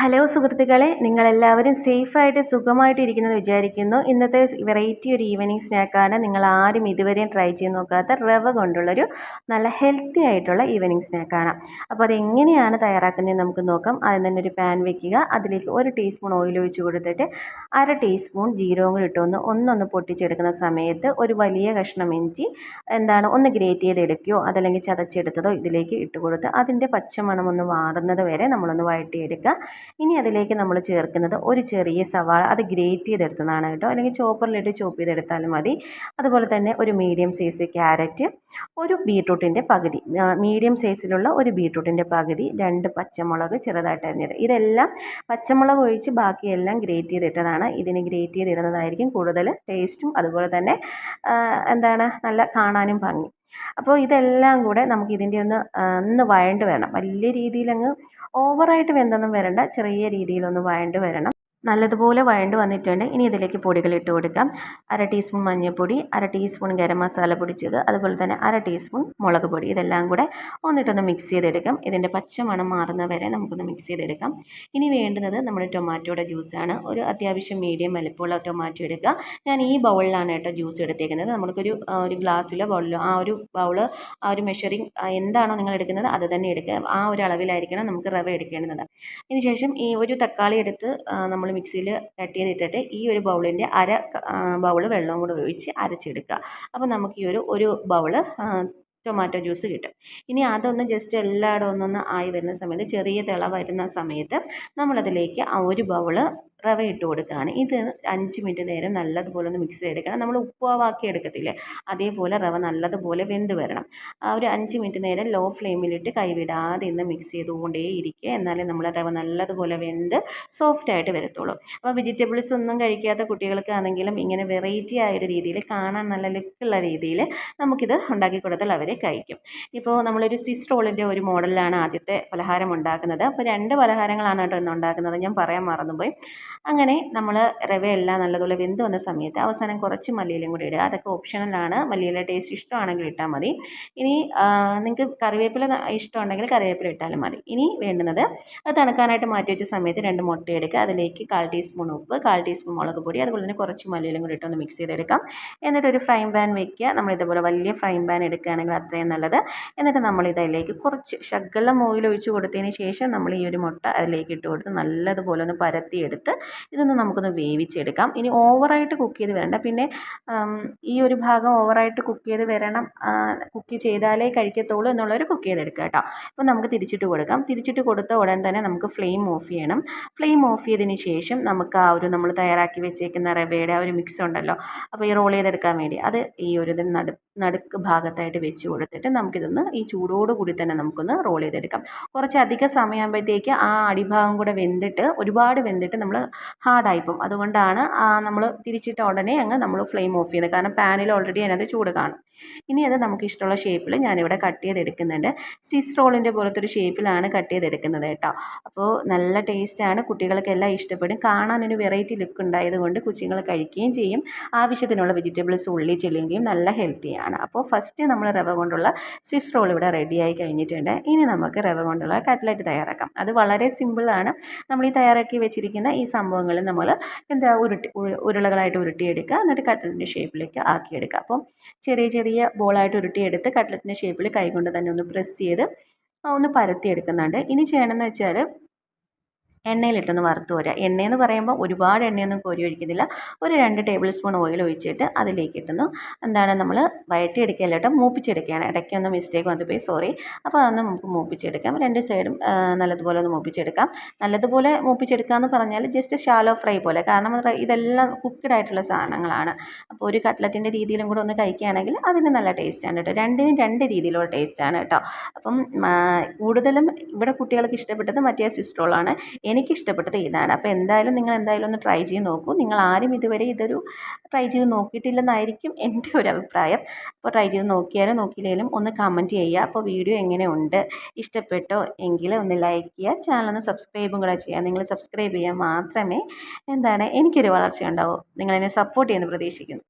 Hello സുഹൃത്തുക്കളെ നിങ്ങളെല്ലാവരും സേഫായിട്ട് സുഖമായിട്ട് ഇരിക്കുന്നത് വിചാരിക്കുന്നു. ഇന്നത്തെ വെറൈറ്റി ഒരു ഈവനിങ് സ്നാക്കാണ്. നിങ്ങൾ ആരും ഇതുവരെയും ട്രൈ ചെയ്ത് നോക്കാത്ത റവ കൊണ്ടുള്ളൊരു നല്ല ഹെൽത്തി ആയിട്ടുള്ള ഈവനിങ് സ്നാക്കാണ്. അപ്പോൾ അതെങ്ങനെയാണ് തയ്യാറാക്കുന്നത് നമുക്ക് നോക്കാം. ആദ്യം തന്നെ ഒരു പാൻ വെക്കുക. അതിലേക്ക് ഒരു ടീസ്പൂൺ ഓയിൽ ഒഴിച്ച് കൊടുത്തിട്ട് അര ടീസ്പൂൺ ജീരകം കൂടി ഇട്ടൊന്ന് ഒന്നൊന്ന് പൊട്ടിച്ചെടുക്കുന്ന സമയത്ത് ഒരു വലിയ കഷ്ണം ഇഞ്ചി എന്താണ് ഒന്ന് ഗ്രേറ്റ് ചെയ്തെടുക്കുകയോ അതല്ലെങ്കിൽ ചതച്ചെടുത്തതോ ഇതിലേക്ക് ഇട്ട് കൊടുത്ത് അതിന്റെ പച്ചമണം ഒന്ന് മാറുന്നത് വരെ നമ്മളൊന്ന് വഴറ്റിയെടുക്കുക. ഇനി അതിലേക്ക് നമ്മൾ ചേർക്കുന്നത് ഒരു ചെറിയ സവാള അത് ഗ്രേറ്റ് ചെയ്തെടുത്തതാണ് കേട്ടോ. അല്ലെങ്കിൽ ചോപ്പറിലിട്ട് ചോപ്പ് ചെയ്തെടുത്താലും മതി. അതുപോലെ തന്നെ ഒരു മീഡിയം സൈസ് ക്യാരറ്റ് ഒരു ബീട്രൂട്ടിന്റെ പകുതി. മീഡിയം സൈസിലുള്ള ഒരു ബീട്രൂട്ടിന്റെ പകുതി രണ്ട് പച്ചമുളക് ചെറുതായിട്ട് അരിഞ്ഞത്. ഇതെല്ലാം പച്ചമുളക് ഒഴിച്ച് ബാക്കിയെല്ലാം ഗ്രേറ്റ് ചെയ്തിട്ടതാണ്. ഇതിന് ഗ്രേറ്റ് ചെയ്തിടുന്നതായിരിക്കും കൂടുതൽ ടേസ്റ്റും. അതുപോലെ തന്നെ എന്താണ് നല്ല കാണാനും ഭംഗി. അപ്പോൾ ഇതെല്ലാം കൂടെ നമുക്ക് ഇതിന്റെ ഒന്ന് ഒന്ന് വഴണ്ട് വേണം വലിയ രീതിയിലങ്ങ് ഓവറായിട്ട് വെന്തൊന്നും വരണ്ട. ചെറിയ രീതിയിലൊന്ന് വഴണ്ട് വരണം. നല്ലതുപോലെ വഴണ്ട് വന്നിട്ടുണ്ട്. ഇനി ഇതിലേക്ക് പൊടികൾ ഇട്ട് കൊടുക്കാം. അര ടീസ്പൂൺ മഞ്ഞൾപ്പൊടി അര ടീസ്പൂൺ ഗരം മസാല പൊടിച്ചത് അതുപോലെ തന്നെ അര ടീസ്പൂൺ മുളക് പൊടി. ഇതെല്ലാം കൂടെ ഒന്നിട്ടൊന്ന് മിക്സ് ചെയ്തെടുക്കാം. ഇതിന്റെ പച്ച മണം മാറുന്ന വരെ നമുക്കൊന്ന് മിക്സ് ചെയ്തെടുക്കാം. ഇനി വേണ്ടുന്നത് നമ്മുടെ ടൊമാറ്റോയുടെ ജ്യൂസാണ് ഒരു അത്യാവശ്യം മീഡിയം വലിപ്പമുള്ള ടൊമാറ്റോ എടുക്കുക. ഞാൻ ഈ ബൗളിലാണ് കേട്ടോ ജ്യൂസ് എടുത്തേക്കുന്നത്. നമ്മൾക്കൊരു ഒരു ഗ്ലാസ്സിലോ ബൗളിലോ ആ ഒരു ബൗൾ ആ ഒരു മെഷറിങ് എന്താണോ നിങ്ങൾ എടുക്കുന്നത് അത് തന്നെ എടുക്കുക. ആ ഒരു അളവിലായിരിക്കണം നമുക്ക് റവ എടുക്കേണ്ടത്. അതിനുശേഷം ശേഷം ഈ ഒരു തക്കാളി എടുത്ത് നമ്മൾ മിക്സിയിൽ കട്ട് ഇട്ടിട്ട് ഈ ഒരു ബൗളിന്റെ അര ബൗൾ വെള്ളം കൂടെ ഒഴിച്ച് അരച്ചെടുക്കുക. അപ്പോൾ നമുക്ക് ഈ ഒരു ഒരു ബൗൾ ടൊമാറ്റോ ജ്യൂസ് കിട്ടും. ഇനി അതൊന്ന് ജസ്റ്റ് എല്ലായിടം ഒന്നൊന്ന് ആയി വരുന്ന സമയത്ത് ചെറിയ തിള വരുന്ന സമയത്ത് നമ്മളതിലേക്ക് ആ ഒരു ബൗൾ റവ ഇട്ട് കൊടുക്കുകയാണ്. ഇത് അഞ്ച് മിനിറ്റ് നേരം നല്ലതുപോലെ ഒന്ന് മിക്സ് ചെയ്തെടുക്കണം. നമ്മൾ ഉപ്പുവാക്കി എടുക്കത്തില്ലേ? അതേപോലെ റവ നല്ലതുപോലെ വെന്ത് വരണം. ആ ഒരു അഞ്ച് മിനിറ്റ് നേരം ലോ ഫ്ലെയിമിലിട്ട് കൈവിടാതെ ഇന്ന് മിക്സ് ചെയ്തുകൊണ്ടേ ഇരിക്കുക എന്നാലേ നമ്മളെ റവ നല്ലതുപോലെ വെന്ത് സോഫ്റ്റ് ആയിട്ട് വരത്തുള്ളൂ. അപ്പോൾ വെജിറ്റബിൾസ് ഒന്നും കഴിക്കാത്ത കുട്ടികൾക്കാണെങ്കിലും ഇങ്ങനെ വെറൈറ്റി ആയൊരു രീതിയിൽ കാണാൻ നല്ല ലുക്കുള്ള രീതിയിൽ നമുക്കിത് ഉണ്ടാക്കി കൊടുത്താൽ അവർ കഴിക്കും. ഇപ്പോൾ നമ്മളൊരു സിസ് റോളിന്റെ ഒരു മോഡലിലാണ് ആദ്യത്തെ പലഹാരം ഉണ്ടാക്കുന്നത്. അപ്പോൾ രണ്ട് പലഹാരങ്ങളാണ് കേട്ടോ ഇന്ന് ഉണ്ടാക്കുന്നത്. ഞാൻ പറയാൻ മറന്നുപോയി. അങ്ങനെ നമ്മൾ റവയെല്ലാം നല്ലതുപോലെ വെന്ത് വന്ന സമയത്ത് അവസാനം കുറച്ച് മല്ലിയിലും കൂടി ഇടുക. അതൊക്കെ ഓപ്ഷണലാണ് മല്ലിയിലെ ടേസ്റ്റ് ഇഷ്ടമാണെങ്കിൽ ഇട്ടാൽ മതി. ഇനി നിങ്ങൾക്ക് കറിവേപ്പില ഇഷ്ടമുണ്ടെങ്കിൽ കറിവേപ്പില ഇട്ടാലും മതി. ഇനി വേണ്ടുന്നത് അത് തണുക്കാനായിട്ട് മാറ്റി വെച്ച സമയത്ത് രണ്ട് മുട്ട എടുക്കുക. അതിലേക്ക് കാൽ ടീസ്പൂൺ ഉപ്പ് കാൽ ടീസ്പൂൺ മുളക് പൊടി അതുപോലെ തന്നെ കുറച്ച് മല്ലിയിലും കൂടി ഇട്ടൊന്ന് മിക്സ് ചെയ്തെടുക്കാം. എന്നിട്ട് ഒരു ഫ്രൈ പാൻ വെക്കുക. നമ്മൾ ഇതുപോലെ വലിയ ഫ്രൈ പാൻ എടുക്കുകയാണെങ്കിൽ അത്രയും നല്ലത്. എന്നിട്ട് നമ്മൾ ഇതിലേക്ക് കുറച്ച് ശകലം ഓയിൽ ഒഴിച്ച് കൊടുത്തതിന് ശേഷം നമ്മൾ ഈ ഒരു മുട്ട അതിലേക്ക് ഇട്ട് കൊടുത്ത് നല്ലതുപോലെ ഒന്ന് പരത്തിയെടുത്ത് ഇതൊന്ന് നമുക്കൊന്ന് വേവിച്ചെടുക്കാം. ഇനി ഓവറായിട്ട് കുക്ക് ചെയ്ത് വരണ്ട. പിന്നെ ഈ ഒരു ഭാഗം ഓവറായിട്ട് കുക്ക് ചെയ്ത് വരണം കുക്ക് ചെയ്താലേ കഴിക്കത്തുള്ളൂ എന്നുള്ളൊരു കുക്ക് ചെയ്തെടുക്കുക കേട്ടോ. അപ്പോൾ നമുക്ക് തിരിച്ചിട്ട് കൊടുക്കാം. തിരിച്ചിട്ട് കൊടുത്ത ഉടൻ തന്നെ നമുക്ക് ഫ്ലെയിം ഓഫ് ചെയ്യണം. ഫ്ലെയിം ഓഫ് ചെയ്തതിന് ശേഷം നമുക്ക് ആ ഒരു നമ്മൾ തയ്യാറാക്കി വെച്ചേക്കുന്ന റവയുടെ ആ ഒരു മിക്സ് ഉണ്ടല്ലോ. അപ്പോൾ ഈ റോൾ ചെയ്തെടുക്കാൻ വേണ്ടി അത് ഈ ഒരു നടുക്ക് ഭാഗത്തായിട്ട് വെച്ച് കൊടുത്തിട്ട് നമുക്കിതൊന്ന് ഈ ചൂടോട് കൂടി തന്നെ നമുക്കൊന്ന് റോൾ ചെയ്തെടുക്കാം. കുറച്ച് അധിക സമയമാകുമ്പോഴത്തേക്ക് ആ അടിഭാഗം കൂടെ വെന്തിട്ട് ഒരുപാട് വെന്തിട്ട് നമ്മൾ ഹാർഡായിപ്പോവും അതുകൊണ്ടാണ് നമ്മൾ തിരിച്ചിട്ട ഉടനെ അങ്ങ് നമ്മൾ ഫ്ലെയിം ഓഫ് ചെയ്യുന്നത്. കാരണം പാനിൽ ഓൾറെഡി അതിനകത്ത് ചൂട് കാണും. ഇനി അത് നമുക്ക് ഇഷ്ടമുള്ള ഷേപ്പിൽ ഞാനിവിടെ കട്ട് ചെയ്തെടുക്കുന്നുണ്ട്. സിസ് റോളിന്റെ പോലത്തെ ഒരു ഷേപ്പിലാണ് കട്ട് ചെയ്തെടുക്കുന്നത് കേട്ടോ. അപ്പോൾ നല്ല ടേസ്റ്റാണ് കുട്ടികൾക്കെല്ലാം ഇഷ്ടപ്പെടും. കാണാനൊരു വെറൈറ്റി ലുക്ക് ഉണ്ടായതുകൊണ്ട് കൊച്ചുങ്ങൾ കഴിക്കുകയും ചെയ്യും. ആവശ്യത്തിനുള്ള വെജിറ്റബിൾസ് ഉള്ളിൽ ചെല്ലുകയും നല്ല ഹെൽത്തിയാണ് അപ്പോൾ ഫസ്റ്റ് നമ്മൾ റവ കൊണ്ടുള്ള സ്വിസ് റോൾ ഇവിടെ റെഡിയായി കഴിഞ്ഞിട്ടുണ്ട്. ഇനി നമുക്ക് റവ കൊണ്ടുള്ള കട്ട്ലറ്റ് തയ്യാറാക്കാം. അത് വളരെ സിമ്പിളാണ് നമ്മൾ ഈ തയ്യാറാക്കി വെച്ചിരിക്കുന്ന ഈ സംഭവങ്ങൾ നമ്മൾ എന്താ ഉരുട്ടി ഉരുളകളായിട്ട് ഉരുട്ടിയെടുക്കുക. എന്നിട്ട് കട്ട്ലറ്റിന്റെ ഷേപ്പിലേക്ക് ആക്കിയെടുക്കുക. അപ്പം ചെറിയ ചെറിയ ബോളായിട്ട് ഉരുട്ടിയെടുത്ത് കട്ട്ലറ്റിന്റെ ഷേപ്പിൽ കൈകൊണ്ട് തന്നെ ഒന്ന് പ്രസ് ചെയ്ത് ഒന്ന് പരത്തിയെടുക്കുന്നുണ്ട്. ഇനി ചെയ്യണമെന്ന് വെച്ചാൽ എണ്ണയിലിട്ടൊന്ന് വറുത്ത് കോരുക. എണ്ണയെന്ന് പറയുമ്പോൾ ഒരുപാട് എണ്ണയൊന്നും കോരി ഒഴിക്കുന്നില്ല. ഒരു രണ്ട് ടേബിൾ സ്പൂൺ ഓയിൽ ഒഴിച്ചിട്ട് അതിലേക്ക് ഇട്ടുന്നു എന്താണ് നമ്മൾ വഴറ്റിയെടുക്കുകയല്ല കേട്ടോ മൂപ്പിച്ചെടുക്കുകയാണ്. ഇടയ്ക്കൊന്ന് മിസ്റ്റേക്ക് വന്നു പോയി സോറി. അപ്പോൾ അതൊന്ന് നമുക്ക് മൂപ്പിച്ചെടുക്കാം. രണ്ട് സൈഡും നല്ലതുപോലെ ഒന്ന് മൂപ്പിച്ചെടുക്കാം. നല്ലതുപോലെ മൂപ്പിച്ചെടുക്കുക എന്ന് പറഞ്ഞാൽ ജസ്റ്റ് ഷാലോ ഫ്രൈ പോലെ. കാരണം ഇതെല്ലാം കുക്ക്ഡ് ആയിട്ടുള്ള സാധനങ്ങളാണ്. അപ്പോൾ ഒരു കട്ട്ലറ്റിന്റെ രീതിയിലും കൂടെ ഒന്ന് കഴിക്കുകയാണെങ്കിൽ അതിന് നല്ല ടേസ്റ്റാണ് കേട്ടോ. രണ്ടിനും രണ്ട് രീതിയിലുള്ള ടേസ്റ്റാണ് കേട്ടോ. അപ്പം കൂടുതലും ഇവിടെ കുട്ടികൾക്ക് ഇഷ്ടപ്പെട്ടത് മറ്റേ സിസ്ട്രോളാണ്. എനിക്കിഷ്ടപ്പെട്ടത് ഇതാണ്. അപ്പോൾ എന്തായാലും നിങ്ങൾ എന്തായാലും ഒന്ന് ട്രൈ ചെയ്ത് നോക്കൂ. നിങ്ങൾ ആരും ഇതുവരെ ഇതൊരു ട്രൈ ചെയ്ത് നോക്കിയിട്ടില്ലെന്നായിരിക്കും എന്റെ ഒരു അഭിപ്രായം. അപ്പോൾ ട്രൈ ചെയ്ത് നോക്കിയാലും നോക്കിയില്ലെങ്കിലും ഒന്ന് കമന്റ് ചെയ്യുക. അപ്പോൾ വീഡിയോ എങ്ങനെയുണ്ട്? ഇഷ്ടപ്പെട്ടോ? എങ്കിൽ ഒന്ന് ലൈക്ക് ചെയ്യുക. ചാനൽ ഒന്ന് സബ്സ്ക്രൈബും കൂടെ ചെയ്യുക. നിങ്ങൾ സബ്സ്ക്രൈബ് ചെയ്യാൻ മാത്രമേ എന്താണ് എനിക്കൊരു വളർച്ച ഉണ്ടാവൂ. നിങ്ങളെന്നെ സപ്പോർട്ട് ചെയ്യുമെന്ന് പ്രതീക്ഷിക്കുന്നു.